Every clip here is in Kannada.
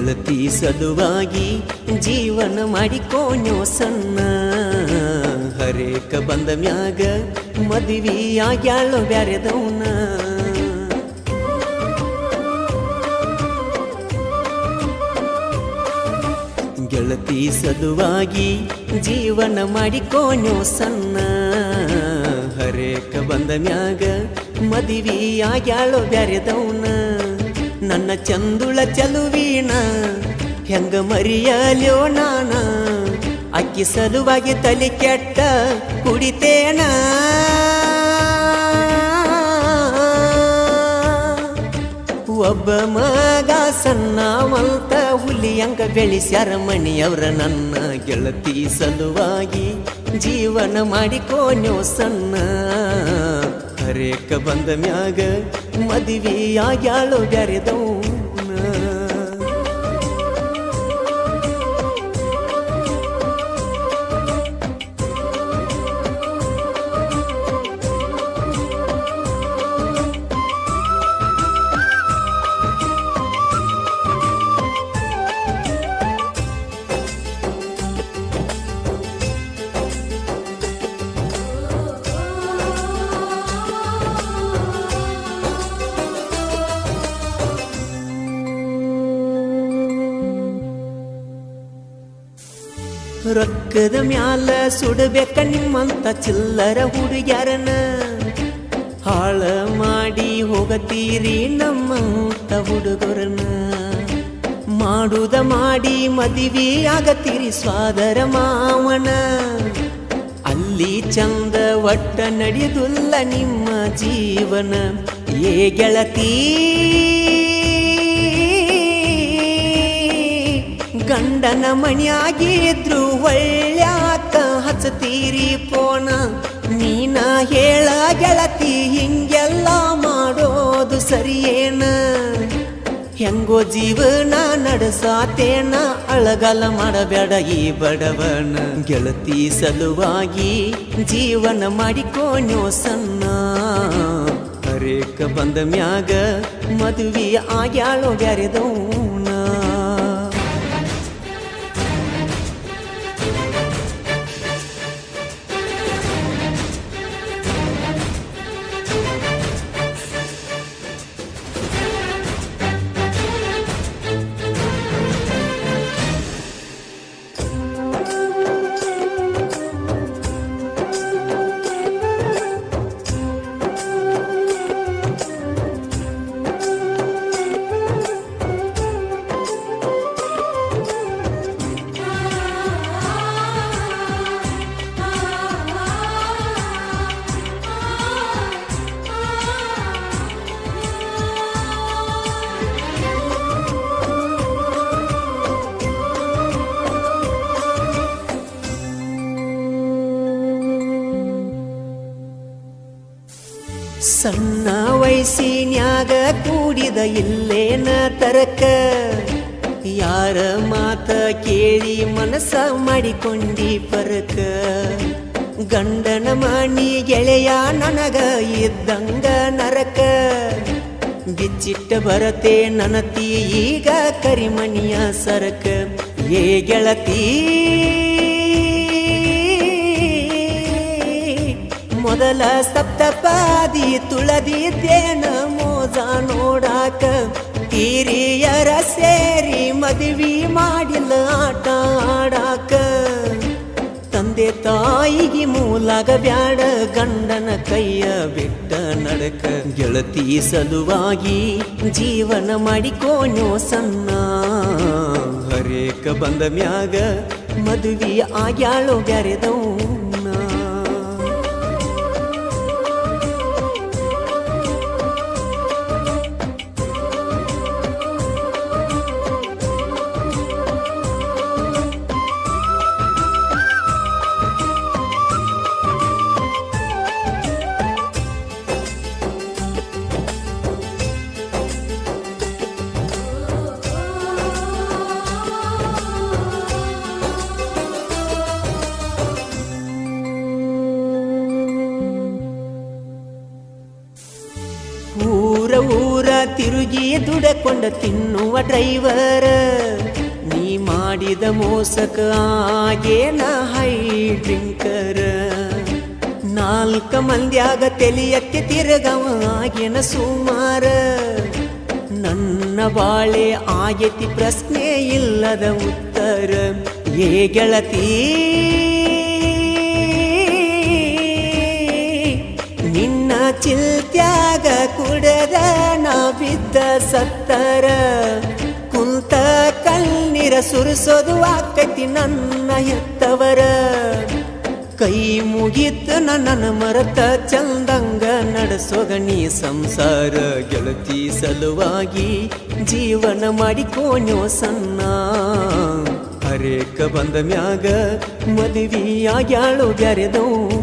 ಗೆಳತಿ ಸಲುವಾಗಿ ಜೀವನ ಮಾಡಿಕೋಣ್ಯೋ ಸಣ್ಣ. ಹರೇಕ ಬಂದ ಮ್ಯಾಗ ಮದುವೆ ಆಗ್ಯಾಳು ಬ್ಯಾರೆದವನ. ಗೆಳತಿ ಸಲುವಾಗಿ ಜೀವನ ಮಾಡಿಕೋಣ್ಯೋ ಸಣ್ಣ. ಹರೇಕ ಬಂದ ಮ್ಯಾಗ ಮದುವೆ ಆಗ್ಯಾಳು ಬ್ಯಾರೆದವನ. ನನ್ನ ಚಂದುಳ ಚಲುವೀಣ, ಹೆಂಗ ಮರಿಯಲ್ಯೋ ನಾನ? ಅಕ್ಕಿ ಸಲುವಾಗಿ ತಲೆ ಕೆಟ್ಟ ಕುಡಿತೇನ? ಒಬ್ಬ ಮಗ ಹುಲಿ ಹುಲಿಯಂಗ ಬೆಳೆಸ್ಯಾರ ಮಣಿಯವ್ರ ನನ್ನ ಗೆಳತಿ ಸಲುವಾಗಿ ಜೀವನ ಮಾಡಿಕೋನ್ಯೋ ಸಣ್ಣ. ಹರೇಕ ಬಂದ ಮ್ಯಾಗ ಮದುವೆ ಆಗ್ಯಾಳು ಬ್ಯಾರೆದವನ ರೊಕ್ಕದ ಮ್ಯಾಲ ಸುಡಬೇಕ ನಿಮ್ಮಂತ ಚಿಲ್ಲರ ಹುಡುಗ್ಯಾರನ ಹಾಳ ಮಾಡಿ ಹೋಗತೀರಿ ನಮ್ಮಂತ ಹುಡುಗರನ ಮಾಡುದ ಮಾಡಿ ಮದುವೆ ಆಗತೀರಿ ಸ್ವಾದರ ಮಾವನ ಅಲ್ಲಿ ಚಂದ ಒಟ್ಟ ನಡೆಯುದಿಲ್ಲ ನಿಮ್ಮ ಜೀವನ ಏ ಗೆಳತಿ ಗಂಡನ ಮಣಿಯಾಗಿದ್ರು ಒಳ್ಳ್ಯಾಕ ಹಚ್ಚತೀರಿ ಪೋಣ ನೀನ ಹೇಳ ಗೆಳತಿ, ಹಿಂಗೆಲ್ಲ ಮಾಡೋದು ಸರಿಯೇನ? ಹೆಂಗೋ ಜೀವನ ನಡೆಸಾತೇನ, ಅಳಗಲ ಮಾಡಬೇಡ ಈ ಬಡವನ. ಗೆಳತಿ ಸಲುವಾಗಿ ಜೀವನ ಮಾಡಿಕೋಣ್ಯೋ ಸಣ್ಣ. ಹರೇಕ ಬಂದ ಮ್ಯಾಗ ಮದುವೆ ಆಗ್ಯಾಳೋ ಬ್ಯಾರೆದವನ ಸಣ್ಣ ವಯಸ್ಸಿನ್ಯಾಗ ಕೂಡಿದ ಇಲ್ಲೇನ ತರಕ? ಯಾರ ಮಾತ ಕೇಳಿ ಮನಸ ಮಾಡಿಕೊಂಡಿ ಪರಕ? ಗಂಡನ ಮಾಣಿ ಗೆಳೆಯ ನನಗ ಇದ್ದಂಗ ನರಕ? ಬಿಚ್ಚಿಟ್ಟ ಬರತೆ ನನತಿ ಈಗ ಕರಿಮಣಿಯ ಸರಕ? ಏ ಗೆಳತಿ ಮೊದಲ ಸಪ್ತಪಾದಿ ತುಳದಿದ್ದೇನ ಮೋಜ ನೋಡಾಕ ಹಿರಿಯರ ಸೇರಿ ಮದುವೆ ಮಾಡಿಲ್ಲ ಆಟ ಆಡಾಕ. ತಂದೆ ತಾಯಿಗೆ ಮೂಲಾಗ ಬ್ಯಾಡ ಗಂಡನ ಕೈಯ ಬಿಟ್ಟ ನಡಕ. ಗೆಳತಿ ಸಲುವಾಗಿ ಜೀವನ ಮಾಡಿಕೋನೋ ಸಣ್ಣ. ಹರೇಕ ಬಂದ ಮ್ಯಾಗ ಮದುವೆ ಆಗ್ಯಾಳೋ ಬ್ಯಾರೆದವನ ತಿರುಗಿ ದುಡಕೊಂಡ ತಿನ್ನುವ ಡ್ರೈವರ್, ನೀ ಮಾಡಿದ ಮೋಸಕ ಆಗೇನ ಹೈ ಡ್ರಿಂಕರ್. ನಾಲ್ಕ ಮಂದ್ಯಾಗ ತೆಲಿಯಕ್ಕೆ ತಿರುಗವ ಆಗೇನ ಸುಮಾರ, ನನ್ನ ಬಾಳೆ ಆಗೇತಿ ಪ್ರಶ್ನೆ ಇಲ್ಲದ ಉತ್ತರ. ಏ ಗೆಳತಿ, ನಿನ್ನ ಚಿಲ್ತ್ಯಾಗ ಕುಡದ ನಾ ಬಿದ್ದ ಸತ್ತರ. ಕುಂತ ಕಣ್ಣೀರ ಸುರಿಸೋದು ಆಕೈತಿ ನನ್ನ ಎತ್ತವರ ಕೈ ಮುಗಿತು ನನ್ನ ಮರತ ಚಂದಂಗ ನಡೆಸೋಗ ನೀ ಸಂಸಾರ ಗೆಳತಿ ಸಲುವಾಗಿ ಜೀವನ ಮಾಡಿಕೋಣ್ಯೋ ಸಣ್ಣ. ಹರೇಕ ಬಂದ ಮ್ಯಾಗ ಮದುವೆಯಾಗ್ಯಾಳು ಬ್ಯಾರೆದೌನ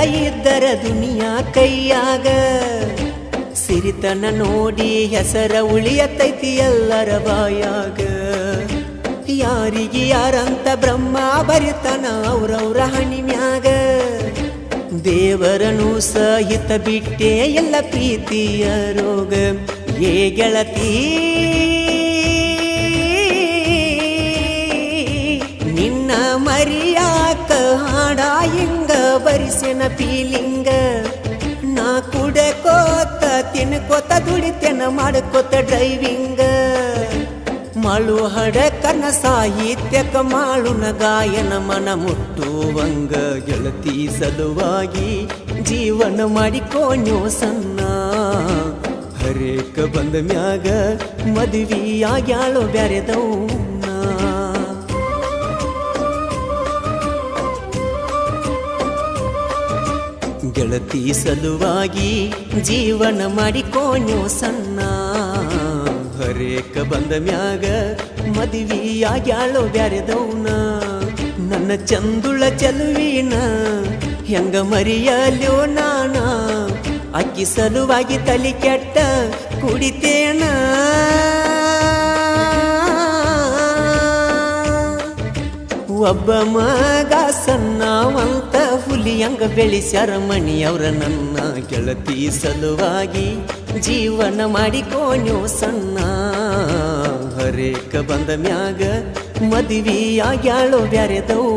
ಇದ್ದರ ದುನಿಯಾ ಕೈಯಾಗ ಸಿರಿತನ ನೋಡಿ ಹೆಸರ ಉಳಿಯತೈತಿ ಎಲ್ಲರ ಬಾಯಾಗ ಯಾರಿಗೆ ಯಾರಂತ ಬ್ರಹ್ಮ ಬರಿತನ ಅವ್ರವ್ರ ಹಣಿ ಮ್ಯಾಗ ದೇವರನು ಸಹಿತ ಬಿಟ್ಟೆ ಎಲ್ಲ ಪ್ರೀತಿಯ ರೋಗ ಏ ಗೆಳತಿ ನಿನ್ನ ಮರಿಯಾಕ ಹಾಡ ಹಿಂಗ ಬರಿಸೆನ ಪೀಲಿಂಗ. ನಾ ಕುಡಕೋತ ತಿನ್ಕೋತ ದುಡಿತೇನ ಮಾಡ್ಕೋತ ಡ್ರೈವಿಂಗ ಮಾಳು ಹಡ ಕರ್ಣ ಸಾಹಿತ್ಯಕ, ಮಾಳುನ ಗಾಯನ ಮನ ಮುಟ್ಟುವಂಗ. ಗೆಳತಿ ಸಲುವಾಗಿ ಜೀವನ ಮಾಡಿಕೋಣ್ಯೋ ಸಣ್ಣ. ಹರೇಕ ಬಂದ ಮ್ಯಾಗ ಮದುವೆಯಾಗ್ಯಾಳೋ ಬ್ಯಾರೆದೌನ ಗೆಳತಿ ಸಲುವಾಗಿ ಜೀವನ ಮಾಡಿಕೋಣ್ಯೋ ಸಣ್ಣ. ಹರೇಕ ಬಂದ ಮ್ಯಾಗ ಮದುವೆಯಾಗ್ಯಾಳೋ ಬ್ಯಾರೆದೌನ ನನ್ನ ಚಂದುಳ ಚಲುವಿನ ಹೆಂಗ ಮರಿಯಲ್ಯೋ ನಾನ. ಅಕ್ಕಿ ಸಲುವಾಗಿ ತಲೆ ಕೆಟ್ಟ ಕುಡಿತೇನ. ಒಬ್ಬ ಮಗ ಸಣ್ಣವಂತ ಹುಲಿಯಂಗ ಬೆಳೆಸ್ಯಾರ ಮಣಿಯವ್ರ ನನ್ನ ಗೆಳತಿ ಸಲುವಾಗಿ ಜೀವನ ಮಾಡಿಕೋಣ್ಯೋ ಸಣ್ಣ. ಹರೇಕ ಬಂದ ಮ್ಯಾಗ ಮದುವೆಯಾಗ್ಯಾಳೋ ಬ್ಯಾರೆದವು